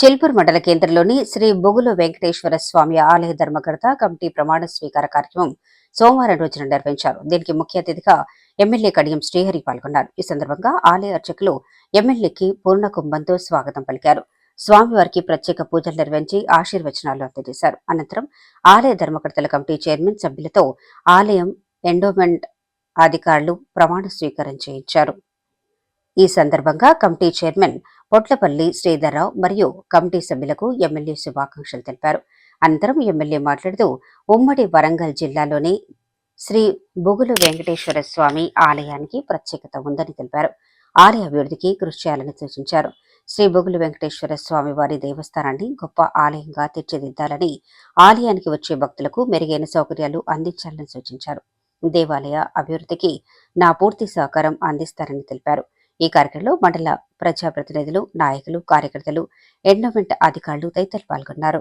చెల్పూర్ మండల కేంద్రంలోని శ్రీ బొగులు వెంకటేశ్వర స్వామి ఆలయ ధర్మకర్త కమిటీ ప్రమాణ స్వీకార కార్యక్రమం సోమవారం రోజున నిర్వహించారు. దీనికి ముఖ్య అతిథిగా ఎమ్మెల్యే కడియం శ్రీహరి పాల్గొన్నారు. ఈ సందర్భంగా ఆలయ అర్చకులు ఎమ్మెల్యేకి పూర్ణ కుంభంతో స్వాగతం పలికారు. స్వామివారికి ప్రత్యేక పూజలు నిర్వహించి ఆశీర్వచనాలు అందజేశారు. అనంతరం ఆలయ ధర్మకర్తల కమిటీ చైర్మన్ సభ్యులతో ఆలయం ఎండోమెంట్ అధికారులు ప్రమాణ స్వీకారం చేయించారు. ఈ సందర్భంగా కమిటీ చైర్మన్ పొట్లపల్లి శ్రీధర్రావు మరియు కమిటీ సభ్యులకు ఎమ్మెల్యే శుభాకాంక్షలు తెలిపారు. అనంతరం ఎమ్మెల్యే మాట్లాడుతూ ఉమ్మడి వరంగల్ జిల్లాలోని శ్రీ బొగులు వెంకటేశ్వర స్వామి ఆలయానికి ప్రత్యేకత ఉందని తెలిపారు. ఆలయ అభివృద్ధికి కృషి చేయాలని సూచించారు. శ్రీ బొగులు వెంకటేశ్వర స్వామి వారి దేవస్థానాన్ని గొప్ప ఆలయంగా తీర్చిదిద్దాలని ఆలయానికి వచ్చే భక్తులకు మెరుగైన సౌకర్యాలు అందించాలని సూచించారు. దేవాలయ అభివృద్ధికి నా పూర్తి సహకారం అందిస్తారని తెలిపారు. ఈ కార్యక్రమంలో మండల ప్రజాప్రతినిధులు నాయకులు కార్యకర్తలు ఎండోమెంట్ అధికారులు తదితరులు పాల్గొన్నారు.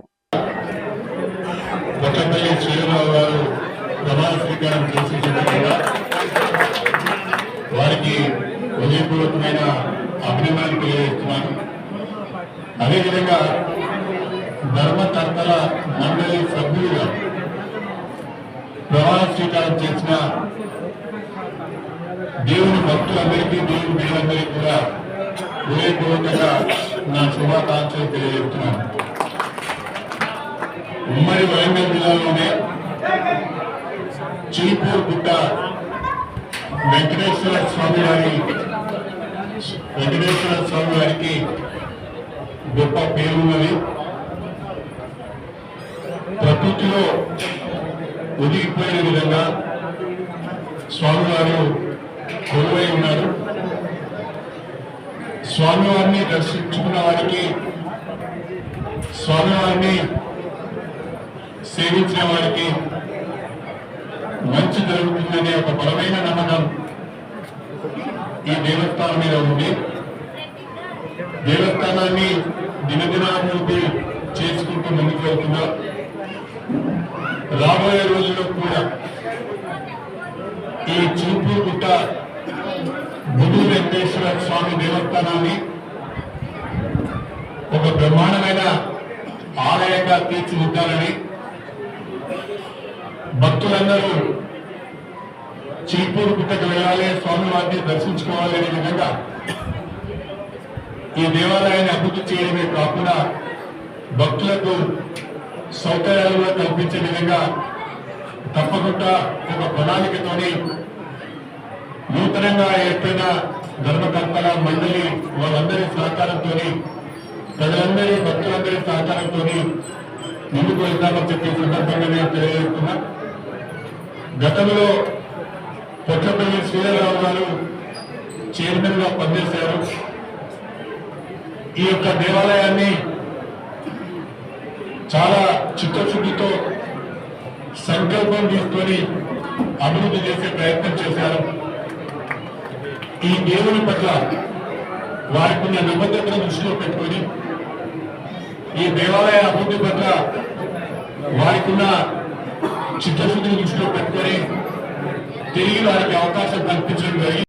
వారికి హృదయపూర్వకమైన అభినందనలు తెలియజేస్తున్నాను. అదేవిధంగా ధర్మకర్తల మండలి సభ్యులుగా ప్రమాణ స్వీకారం చేసిన దేవుని భక్తులందరికీ దేవుని బిడ్డలందరికీ కూడా హృదయపూర్వకంగా నా శుభాకాంక్షలు తెలియజేస్తున్నాను. ఉమ్మడి వరంగల్ జిల్లాలోనే చిల్పూర్ గుట్ట వెంకటేశ్వర స్వామి వారి వెంకటేశ్వర స్వామి వారికి గొప్ప పేరున్నది ప్రకృతిలో ఒదిగిపోయిన విధంగా స్వామివారు కొలువై ఉన్నారు. స్వామివారిని దర్శించుకున్న వారికి స్వామివారిని సేవించిన వారికి మంచి జరుగుతుందనే ఒక బలమైన నమ్మకం ఈ దేవస్థానం మీద ఉంది. దేవస్థానాన్ని దినదినాభివృద్ధి చేసుకుంటూ ముందుకు వెళ్తున్నా. రాబోయే రోజుల్లో కూడా ఈ చూపు గుట్ట బుధు వెంకటేశ్వర స్వామి దేవస్థానాన్ని ఒక బ్రహ్మాండమైన ఆలయంగా తీర్చిదిద్దాలని భక్తులందరూ చీపూరు పుట్టకు వెళ్ళాలి స్వామివారిని దర్శించుకోవాలి అనే విధంగా ఈ దేవాలయాన్ని అభివృద్ధి చేయడమే కాకుండా భక్తులకు సౌకర్యాలు కల్పించే విధంగా తప్పకుండా ఒక ప్రణాళికతోని నూతనంగా ఏర్పడిన ధర్మకర్తల మండలి వాళ్ళందరి సహకారంతో ప్రజలందరి భక్తులందరి సహకారంతో ముందుకు వెళ్తామని చెప్పి సందర్భంగా నేను తెలియజేస్తున్నా. గతంలో పొట్టపల్లి శ్రీరావు గారు చైర్మన్గా పనిచేశారు. ఈ యొక్క దేవాలయాన్ని చాలా తీసుకొని అభివృద్ధి చేసే ప్రయత్నం చేశారు. ఈ దేవుని పట్ల వారికి ఉన్న నిబద్ధతను దృష్టిలో పెట్టుకొని ఈ దేవాలయ అభివృద్ధి పట్ల వారికి ఉన్న చిత్తశుద్ధిని దృష్టిలో పెట్టుకొని తిరిగి వారికి అవకాశం కల్పించడం జరిగింది.